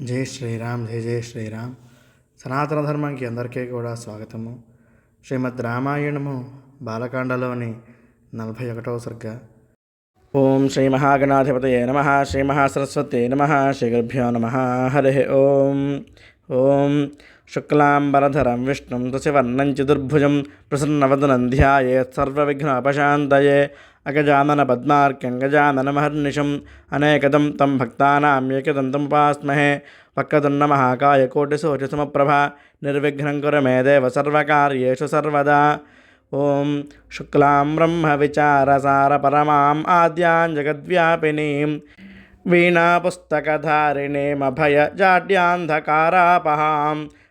జై శ్రీరామ్ జై జై శ్రీరామ్. సనాతన ధర్మానికి అందరికీ కూడా స్వాగతము. శ్రీమద్ రామాయణము బాలకాండలోని నలభై ఒకటవ సర్గ. ఓం శ్రీ మహాగణాధిపతయే నమ శ్రీ మహాసరస్వతే నమ శ్రీ గురుభ్యో నమ. హరి ఓం. ఓం. శుక్లాంబరధరం విష్ణుం తుసివర్ణం చతుర్భుజం ప్రసన్నవదనం ధ్యాయేత్ సర్వవిఘ్నోపశాంతయే. అగజానన పద్మార్క్యంగజాననమహర్నిషం అనేకదం తం భక్తానాం ఏకదంతముపాస్మహే వక్రతున్న మహాకాయ కోటిశోచసమప్రభ నిర్విఘ్నం కురు మే దేవ సర్వకార్యేషు సర్వదా. ఓం శుక్లాం బ్రహ్మ విచారసార పరమాం ఆద్యాం జగద్వ్యాపినీం. వీణాపుస్తకధారిణీమభయ జాడ్యాంధకారాపహాం.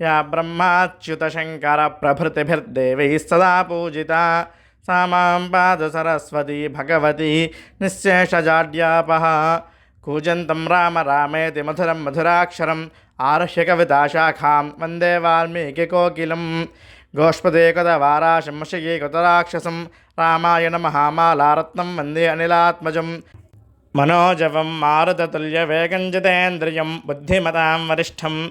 యా బ్రహ్మాచ్యుతశంకర ప్రభృతిభిర్దేవై సదా పూజిత సా మాం పాద సరస్వతి భగవతి నిశ్శేషజాడ్యాపహ కూజంతం రామ రామేతి మధురం మధురాక్షరం ఆర్ష్యకవితాశాఖాం వందే వాల్మీకికోకిలం గోష్పదేకృతవారాశంశయే కృతరాక్షసం రామాయణ మహామాలారత్నం వందే అనిలాత్మజం మనోజవం మారుతతుల్యవేగంజితేంద్రియం బుద్ధిమతాం వరిష్టం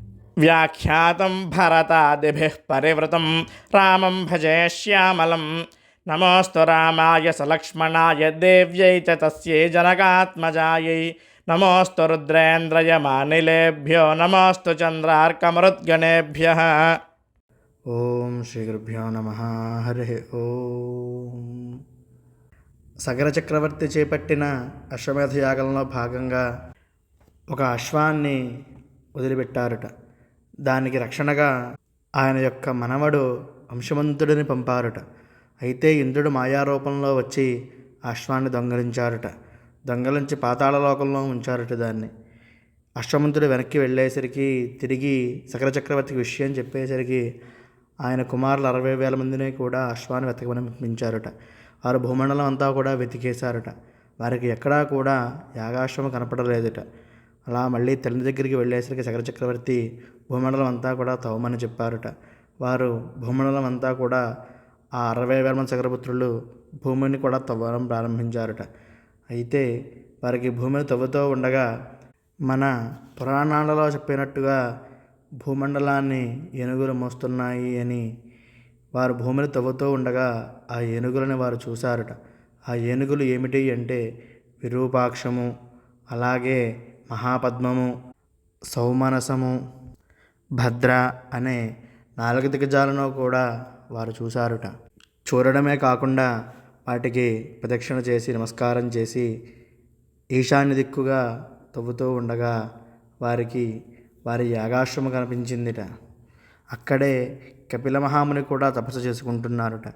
వ్యాఖ్యాతం భరతాదిభి పరివృతం। రామం భజే శ్యామలం। నమోస్తు రామాయ సలక్ష్మణాయ దేవ్యై చ తస్యై జనకాత్మజాయై। నమోస్తు రుద్రేంద్రయమానిలేభ్యో నమోస్తు చంద్రార్కమరుద్గణేభ్య। ఓం శ్రీ గురుభ్యో నమ। హరి ఓం। సగర చక్రవర్తి చేపట్టిన అశ్వమేధ యాగంలో భాగంగా ఒక అశ్వాన్ని వదిలిపెట్టారట। దానికి రక్షణగా ఆయన యొక్క మనవడు వంశవంతుడిని పంపారుట. అయితే ఇంద్రుడు మాయారూపంలో వచ్చి అశ్వాన్ని దొంగలించారుట. దొంగలించి పాతాళలోకంలో ఉంచారట దాన్ని. అశ్వమంతుడు వెనక్కి వెళ్ళేసరికి తిరిగి సకల చక్రవర్తికి విషయం చెప్పేసరికి ఆయన కుమారులు అరవై వేల మందిని కూడా అశ్వాన్ని వెతకమని పంపించారట వారు భూమండలం అంతా కూడా వెతికేశారట. వారికి ఎక్కడా కూడా యాగాశ్వము కనపడలేదుట. అలా మళ్ళీ తల్లి దగ్గరికి వెళ్ళేసరికి శకర చక్రవర్తి భూమండలం అంతా కూడా తవ్వమని చెప్పారట. వారు భూమండలం అంతా కూడా ఆ అరవై వేల మంది భూమిని కూడా తవ్వడం ప్రారంభించారట. అయితే వారికి భూమిని తవ్వుతూ ఉండగా మన పురాణాలలో చెప్పినట్టుగా భూమండలాన్ని ఏనుగులు మోస్తున్నాయి అని వారు భూమిని తవ్వుతూ ఉండగా ఆ ఏనుగులని వారు చూశారట. ఆ ఏనుగులు ఏమిటి అంటే విరూపాక్షము అలాగే మహాపద్మము సౌమనసము భద్ర అనే నాలుగు దిగ్గజాలను కూడా వారు చూశారుట. చూడడమే కాకుండా వాటికి ప్రదక్షిణ చేసి నమస్కారం చేసి ఈశాన్య దిక్కుగా తవ్వుతూ ఉండగా వారికి వారి యాగాశ్రమ కనిపించిందిట. అక్కడే కపిల మహాముని కూడా తపస్సు చేసుకుంటున్నారట.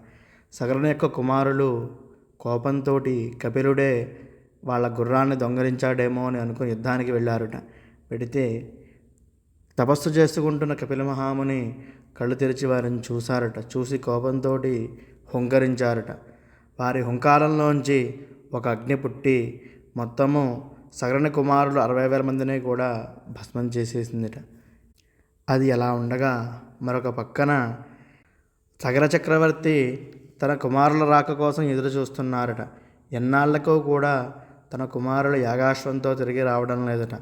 సగరుని యొక్క కుమారులు కోపంతో కపిలుడే వాళ్ళ గుర్రాన్ని దొంగలించాడేమో అని అనుకుని యుద్ధానికి వెళ్ళారట. పెడితే తపస్సు చేసుకుంటున్న కపిల మహాముని కళ్ళు తెరిచి వారిని చూశారట. చూసి కోపంతో హుంకరించారట. వారి హుంకారంలోంచి ఒక అగ్ని పుట్టి మొత్తము సగరణ కుమారులు అరవై వేల మందిని కూడా భస్మం చేసేసిందిట. అది ఎలా ఉండగా మరొక పక్కన సగర చక్రవర్తి తన కుమారుల రాక కోసం ఎదురు చూస్తున్నారట ఎన్నాళ్ళకు కూడా తన కుమారులు యాగాశ్వంతో తిరిగి రావడం లేదట.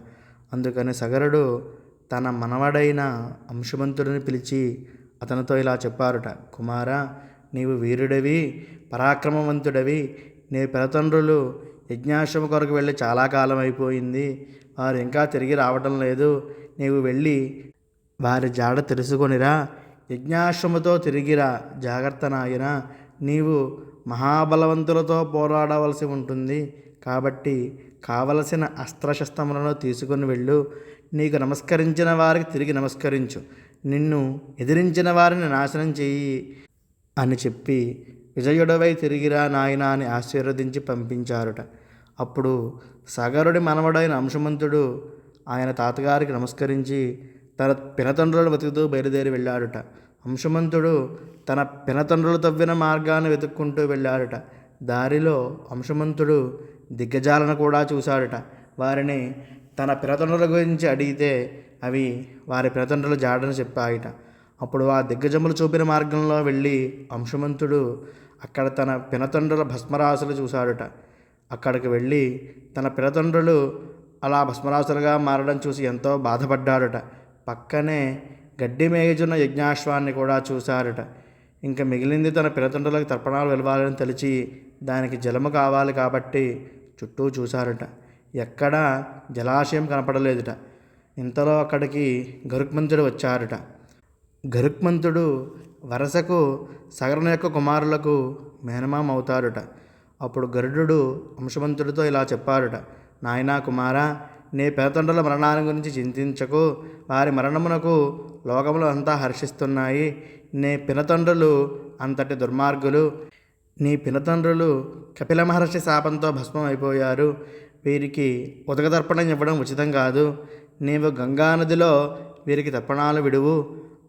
అందుకని సగరుడు తన మనవడైన అంశవంతుడిని పిలిచి అతనితో ఇలా చెప్పారట. కుమారా నీవు వీరుడవి పరాక్రమవంతుడవి. నీ పిలతండ్రులు యజ్ఞాశ్రమ కొరకు వెళ్ళి చాలా కాలం అయిపోయింది. వారు ఇంకా తిరిగి రావడం లేదు. నీవు వెళ్ళి వారి జాడ తెలుసుకొనిరా. యజ్ఞాశ్రమతో తిరిగిరా జాగ్రత్త నాయన. నీవు మహాబలవంతులతో పోరాడవలసి ఉంటుంది. కాబట్టి కావలసిన అస్త్రశస్త్రములను తీసుకుని వెళ్ళు. నీకు నమస్కరించిన వారికి తిరిగి నమస్కరించు. నిన్ను ఎదిరించిన వారిని నాశనం చెయ్యి అని చెప్పి విజయుడవై తిరిగిరా నాయనా అని ఆశీర్వదించి పంపించారుట. అప్పుడు సగరుడి మనవడైన అంశమంతుడు ఆయన తాతగారికి నమస్కరించి తన పినతండ్రులను వెతుకుతూ బయలుదేరి వెళ్ళాడుట. అంశమంతుడు తన పినతండ్రులు తవ్విన మార్గాన్ని వెతుక్కుంటూ వెళ్ళాడుట. దారిలో అంశమంతుడు దిగ్గజాలను కూడా చూశాడట. వారిని తన పినతండ్రుల గురించి అడిగితే అవి వారి పినతండ్రుల జాడని చెప్పాయిట. అప్పుడు ఆ దిగ్గజములు చూపిన మార్గంలో వెళ్ళి అంశమంతుడు అక్కడ తన పినతండ్రుల భస్మరాశులు చూశాడుట. అక్కడికి వెళ్ళి తన పినతండ్రులు అలా భస్మరాశులుగా మారడం చూసి ఎంతో బాధపడ్డాడుట. పక్కనే గడ్డి మేయుచున్న యజ్ఞాశ్వాన్ని కూడా చూశాడట ఇంకా మిగిలింది తన పినతండ్రులకు తర్పణాలు వెలవాలని తెలిసి దానికి జలము కావాలి కాబట్టి చుట్టూ చూశారట. ఎక్కడా జలాశయం కనపడలేదుట. ఇంతలో అక్కడికి గరుక్మంతుడు వచ్చారట. గరుక్మంతుడు వరసకు సగరణ యొక్క కుమారులకు మేనమామ అవుతారుట. అప్పుడు గరుడు అంశవంతుడితో ఇలా చెప్పారుట. నాయనా కుమారా నీ పేదతండ్రుల మరణాన్ని గురించి చింతించకు. వారి మరణమునకు లోకములు అంతా హర్షిస్తున్నాయి. నీ పినతండ్రులు అంతటి దుర్మార్గులు. నీ పినతండ్రులు కపిల మహర్షి శాపంతో భస్మం అయిపోయారు వీరికి ఉదక తర్పణం ఇవ్వడం ఉచితం కాదు. నీవు గంగానదిలో వీరికి తర్పణాలు విడువు.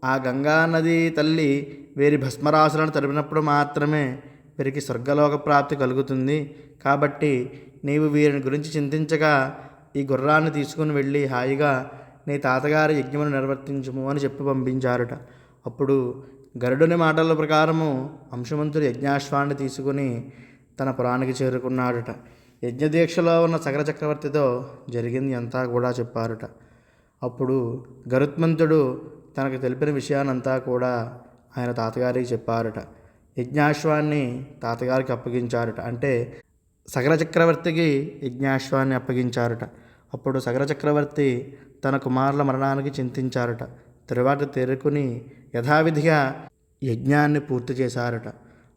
ఆ గంగానది తల్లి వీరి భస్మరాశులను తరిపినప్పుడు మాత్రమే వీరికి స్వర్గలోక ప్రాప్తి కలుగుతుంది. కాబట్టి నీవు వీరిని గురించి చింతించగా ఈ గుర్రాన్ని తీసుకుని వెళ్ళి హాయిగా నీ తాతగారి యజ్ఞమును నిర్వర్తించుము అని చెప్పి పంపించారట. అప్పుడు గరుడుని మాటల ప్రకారము అంశమంతుడు యజ్ఞాశ్వాన్ని తీసుకుని తన పురానికి చేరుకున్నాడట. యజ్ఞదీక్షలో ఉన్న సగర చక్రవర్తితో జరిగింది అంతా కూడా చెప్పారట. అప్పుడు గరుత్మంతుడు తనకు తెలిపిన విషయానంతా కూడా ఆయన తాతగారికి చెప్పారట. యజ్ఞాశ్వాన్ని తాతగారికి అప్పగించారట. అంటే సగర చక్రవర్తికి యజ్ఞాశ్వాన్ని అప్పగించారట. అప్పుడు సగర చక్రవర్తి తన కుమారుల మరణానికి చింతించారట. తరువాత తేరుకుని యథావిధిగా యజ్ఞాన్ని పూర్తి చేశారట.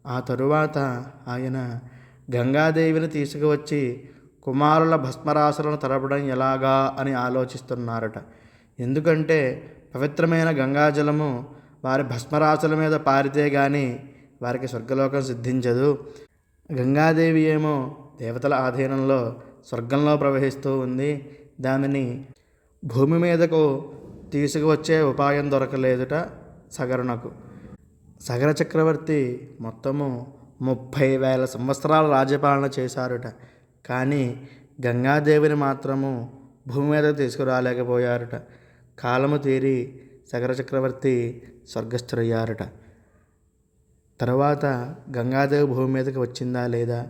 ఆ తరువాత ఆయన గంగాదేవిని తీసుకువచ్చి కుమారుల భస్మరాశులను తరపడం ఎలాగా అని ఆలోచిస్తున్నారట. ఎందుకంటే పవిత్రమైన గంగాజలము వారి భస్మరాశుల మీద పారితే కానీ వారికి స్వర్గలోకం సిద్ధించదు. గంగాదేవి ఏమో దేవతల ఆధీనంలో స్వర్గంలో ప్రవహిస్తూ ఉంది. దానిని భూమి మీదకు తీసుకువచ్చే ఉపాయం దొరకలేదుట సగరునకు. సగర చక్రవర్తి మొత్తము ముప్పై వేల సంవత్సరాల రాజ్యపాలన చేశారుట. కానీ గంగాదేవిని మాత్రము భూమి మీదకు తీసుకురాలేకపోయారుట. కాలము తీరి సగర చక్రవర్తి స్వర్గస్థులయ్యారట తర్వాత గంగాదేవి భూమి మీదకి వచ్చిందా లేదా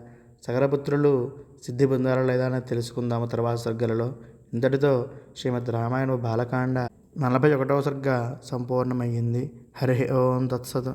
సగరపుత్రులు సిద్ధి పొందారా లేదా అని తెలుసుకుందాము తర్వాత సర్గలలో ఇంతటితో శ్రీమద్ రామాయణ బాలకాండ నలభై ఒకటవ సర్గ సంపూర్ణమయ్యింది. హరి ఓం తత్సత్.